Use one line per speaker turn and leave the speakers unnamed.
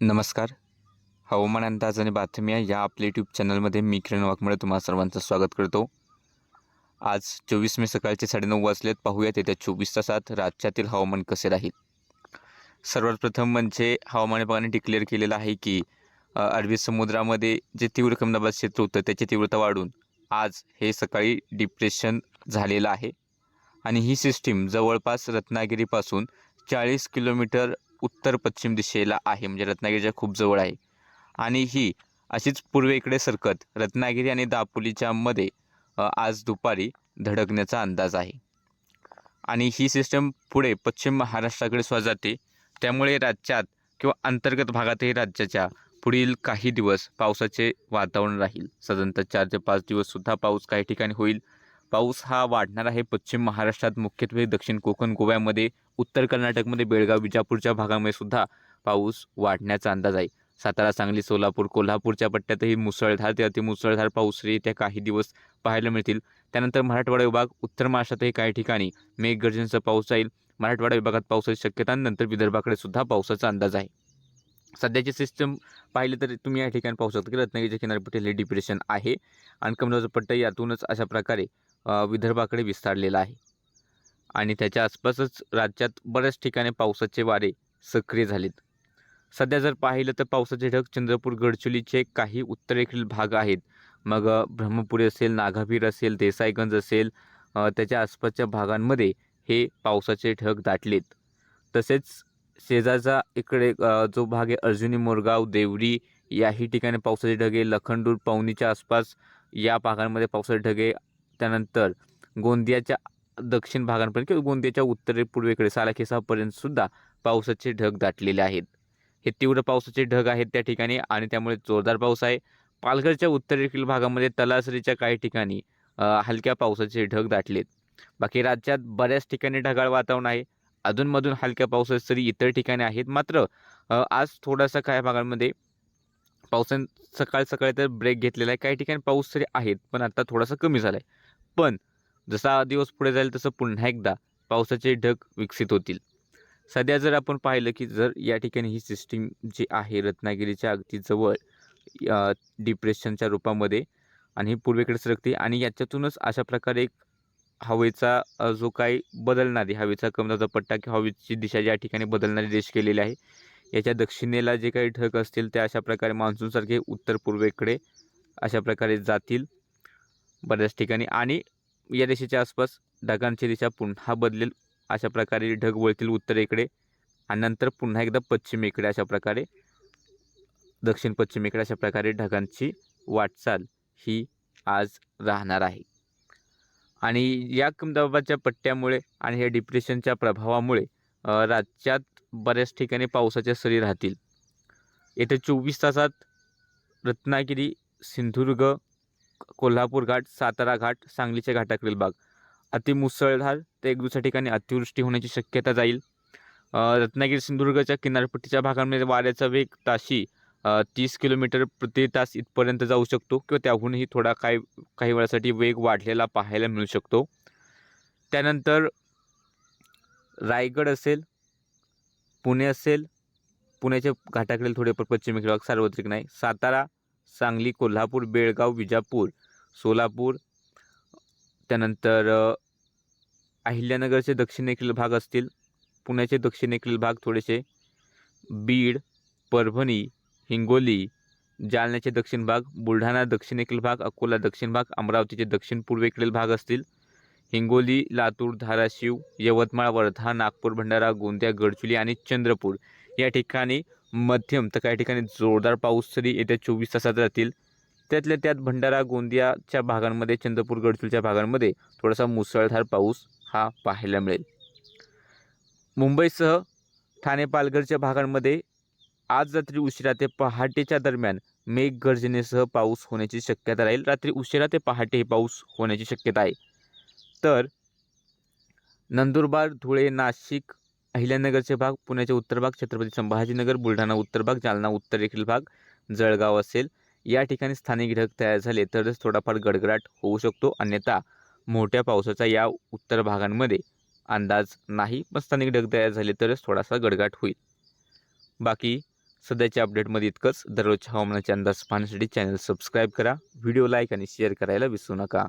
नमस्कार. हवामान अंदाज आणि बातम्या या आपल्या यूट्यूब चॅनलमध्ये मी किरण वाघमळे तुम्हा सर्वांचं स्वागत करतो. आज चोवीस मे सकाळचे साडेनऊ वाजलेत. पाहूयात येत्या चोवीस तासात राज्यातील हवामान कसे राहील. सर्वात प्रथम म्हणजे हवामान विभागाने डिक्लेअर केलेलं आहे की अरबी समुद्रामध्ये जे तीव्र कमदाबाद क्षेत्र होतं त्याची तीव्रता वाढून आज हे सकाळी डिप्रेशन झालेलं आहे. आणि ही सिस्टीम जवळपास रत्नागिरीपासून चाळीस किलोमीटर उत्तर पश्चिम दिशेला आहे म्हणजे रत्नागिरीच्या खूप जवळ आहे. आणि ही अशीच पूर्वेकडे सरकत रत्नागिरी आणि दापोलीच्या मध्ये आज दुपारी धडकण्याचा अंदाज आहे. आणि ही सिस्टम पुढे पश्चिम महाराष्ट्राकडे सुद्धा जाते त्यामुळे राज्यात किंवा अंतर्गत भागातही राज्याच्या पुढील काही दिवस पावसाचे वातावरण राहील. साधारणतः चार ते पाच दिवससुद्धा पाऊस काही ठिकाणी होईल. पाऊस हा वाढणार आहे पश्चिम महाराष्ट्रात मुख्यत्वे दक्षिण कोकण गोव्यामध्ये उत्तर कर्नाटकमध्ये बेळगाव विजापूरच्या भागामध्ये सुद्धा पाऊस वाढण्याचा अंदाज आहे. सातारा सांगली सोलापूर कोल्हापूरच्या पट्ट्यातही मुसळधार ते अतिमुसळधार पाऊस येत्या काही दिवस पाहायला मिळतील. त्यानंतर मराठवाडा विभाग उत्तर महाराष्ट्रातही काही ठिकाणी मेघगर्जनेचा पाऊस जाईल. मराठवाडा विभागात पावसाची शक्यता नंतर विदर्भाकडे सुद्धा पावसाचा अंदाज आहे. सध्याची सिस्टम पाहिलं तर तुम्ही या ठिकाणी पाहू शकता की रत्नागिरीच्या किनारपट्टीला डिप्रेशन आहे. आणि कमलाचा पट्टा यातूनच अशा प्रकारे विदर्भाकडे विस्तारलेला आहे. आणि त्याच्या आसपासच राज्यात बऱ्याच ठिकाणी पावसाचे वारे सक्रिय झालेत. सध्या जर पाहिलं तर पावसाचे ढग चंद्रपूर गडचिरोलीचे काही उत्तरेकडील भाग आहेत. मग ब्रह्मपुरी असेल नागावीर असेल देसाईगंज असेल त्याच्या आसपासच्या भागांमध्ये हे पावसाचे ढग दाटलेत. तसेच शेजारचा इकडे जो भाग आहे अर्जुनी मोरगाव देवरी याही ठिकाणी पावसाचे ढगे लखंडूर पवनीच्या आसपास या भागांमध्ये पावसाचे ढगे त्यानंतर गोंदियाच्या दक्षिण भागांपर्यंत किंवा गोंदियाच्या उत्तरे पूर्वेकडे सालाखेसापर्यंत सुद्धा पावसाचे ढग दाटलेले आहेत. हे तीव्र पावसाचे ढग आहेत त्या ठिकाणी आणि त्यामुळे जोरदार पाऊस आहे. पालघरच्या उत्तरेकडील भागामध्ये तलासरीच्या काही ठिकाणी हलक्या पावसाचे ढग दाटलेत. बाकी राज्यात बऱ्याच ठिकाणी ढगाळ वातावरण आहे. अधूनमधून हलक्या पावसाचे सरी इतर ठिकाणी आहेत. मात्र आज थोडासा काही भागांमध्ये पावसाने सकाळ सकाळी तर ब्रेक घेतलेला आहे. काही ठिकाणी पाऊस तरी आहेत पण आता थोडासा कमी झाला आहे पण जसा दिवस पुढे जाईल तसं पुन्हा एकदा पावसाचे ढग विकसित होतील. सध्या जर आपण पाहिलं की जर या ठिकाणी ही सिस्टीम जी आहे रत्नागिरीच्या अगदी जवळ डिप्रेशनच्या रूपामध्ये आणि ही पूर्वेकडे सरकते आणि याच्यातूनच अशा प्रकारे एक हवेचा जो काही बदलणारी हवेचा कमदाचा पट्टा किंवा हवेची दिशा ज्या ठिकाणी बदलणारी देश केलेली आहे याच्या दक्षिणेला जे काही ढग असतील ते अशा प्रकारे मान्सूनसारखे उत्तर पूर्वेकडे अशा प्रकारे जातील. बऱ्याच ठिकाणी. आणि या देशाच्या आसपास ढगांची दिशा पुन्हा बदलेल अशा प्रकारे ढग वळतील उत्तरेकडे आणि नंतर पुन्हा एकदा पश्चिमेकडे अशा प्रकारे दक्षिण पश्चिमेकडे अशा प्रकारे ढगांची वाटचाल ही आज राहणार आहे. आणि या कमदाबाच्या पट्ट्यामुळे आणि या डिप्रेशनच्या प्रभावामुळे राज्यात बऱ्याच ठिकाणी पावसाच्या सरी राहतील. येत्या चोवीस तासात रत्नागिरी सिंधुदुर्ग कोल्हापूर घाट सातारा घाट सांगलीच्या घाटाकडील भाग. अतिमुसळधार ते एक दुसऱ्या ठिकाणी अतिवृष्टी होण्याची शक्यता जाईल. रत्नागिरी सिंधुदुर्गच्या किनारपट्टीच्या भागांमध्ये वाऱ्याचा वेग ताशी तीस किलोमीटर प्रति तास इथपर्यंत जाऊ शकतो किंवा त्याहूनही थोडा काही काही वेळासाठी वेग वाढलेला पाहायला मिळू शकतो. त्यानंतर रायगड असेल पुणे असेल पुण्याच्या घाटाकडील थोडे पश्चिमेकडे भाग सार्वत्रिक नाही. सातारा सांगली कोल्हापूर बेळगाव विजापूर सोलापूर त्यानंतर अहिल्यानगरचे दक्षिणेकडील भाग असतील. पुण्याचे दक्षिणेकडील भाग थोडेसे. बीड परभणी हिंगोली जालन्याचे दक्षिण भाग बुलढाणा दक्षिणेकडील भाग अकोला दक्षिण भाग अमरावतीचे दक्षिण पूर्वेकडील भाग असतील. हिंगोली लातूर धाराशिव यवतमाळ वर्धा नागपूर भंडारा गोंदिया गडचुली आणि चंद्रपूर या ठिकाणी मध्यम तर काही ठिकाणी जोरदार पाऊस तरी येत्या चोवीस तासात राहतील. त्यातल्या त्यात भंडारा गोंदियाच्या भागांमध्ये चंद्रपूर गडचूलच्या भागांमध्ये थोडासा मुसळधार पाऊस हा पाहायला मिळेल. मुंबईसह ठाणे पालघरच्या भागांमध्ये आज रात्री उशिरा ते पहाटेच्या दरम्यान मेघगर्जनेसह पाऊस होण्याची शक्यता राहील. रात्री उशिरा ते पहाटे हे पाऊस होण्याची शक्यता आहे. तर नंदुरबार धुळे नाशिक अहिल्यानगरचे भाग पुण्याचे उत्तर भाग छत्रपती संभाजीनगर बुलढाणा उत्तर भाग जालना उत्तरेकडील भाग जळगाव असेल. या ठिकाणी स्थानिक ढग तयार झाले तरच थोडाफार गडगडाट होऊ शकतो. अन्यथा मोठ्या पावसाचा या उत्तर भागांमध्ये अंदाज नाही. पण स्थानिक ढग तयार झाले तरच थोडासा गडगाट होईल. बाकी सध्याच्या अपडेटमध्ये इतकंच. दररोजच्या हवामानाचे अंदाज पाहण्यासाठी चॅनल सबस्क्राईब करा. व्हिडिओ लाईक आणि शेअर करायला विसरू नका.